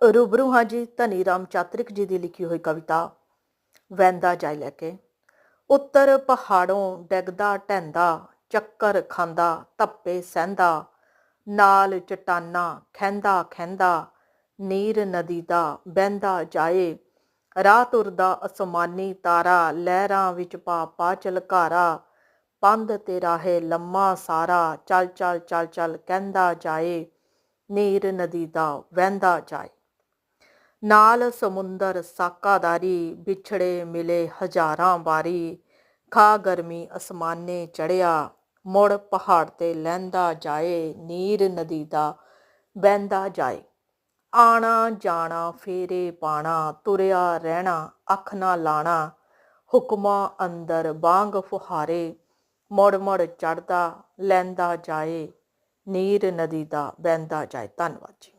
ਰੂਬਰੂ ਹਾਂ ਜੀ ਧਨੀ ਰਾਮ ਚਾਤਰਿਕ ਜੀ ਦੀ ਲਿਖੀ ਹੋਈ ਕਵਿਤਾ, ਵੈਂਦਾ ਜਾਇ ਲੈ ਕੇ। ਉੱਤਰ ਪਹਾੜੋਂ ਡੈਗਦਾ ਢੈਂਦਾ ਚੱਕਰ ਖਾਂਦਾ, ਧੱਪੇ ਸਹਿੰਦਾ, ਨਾਲ ਚਟਾਨਾ ਖੈਂਦਾ ਖੈਂਦਾ ਨੀਰ ਨਦੀ ਦਾ ਬਹਿੰਦਾ ਜਾਏ। ਰਾਹ ਤੁਰਦਾ ਅਸਮਾਨੀ ਤਾਰਾ, ਲਹਿਰਾਂ ਵਿੱਚ ਪਾ ਪਾ ਚਲਕਾਰਾ ਪੰਧ ਤੇ ਰਾਹੇ ਲੰਮਾ ਸਾਰਾ, ਚੱਲ ਚਲ ਚਲ ਚੱਲ ਕਹਿੰਦਾ ਜਾਏ। ਨੀਰ ਨਦੀ ਦਾ ਵਹਿੰਦਾ ਜਾਏ। ਨਾਲ ਸਮੁੰਦਰ ਸਾਕਾਦਾਰੀ ਵਿਛੜੇ ਮਿਲੇ ਹਜ਼ਾਰਾਂ ਵਾਰੀ। ਖਾ ਗਰਮੀ ਅਸਮਾਨੇ ਚੜਿਆ ਮੁੜ ਪਹਾੜ ਤੇ ਲਹਿੰਦਾ ਜਾਏ, ਨੀਰ ਨਦੀ ਦਾ ਵਹਿੰਦਾ ਜਾਏ। ਆਣਾ ਜਾਣਾ, ਫੇਰੇ ਪਾਣਾ, ਤੁਰਿਆ ਰਹਿਣਾ, ਅੱਖ ਨਾ ਲਾਣਾ, ਹੁਕਮਾਂ ਅੰਦਰ ਬਾਂਗ ਫੁਹਾਰੇ, ਮੁੜ ਮੁੜ ਚੜਦਾ ਲੈਂਦਾ ਜਾਏ, ਨੀਰ ਨਦੀ ਦਾ ਵਹਿੰਦਾ ਜਾਏ। ਧੰਨਵਾਦ ਜੀ।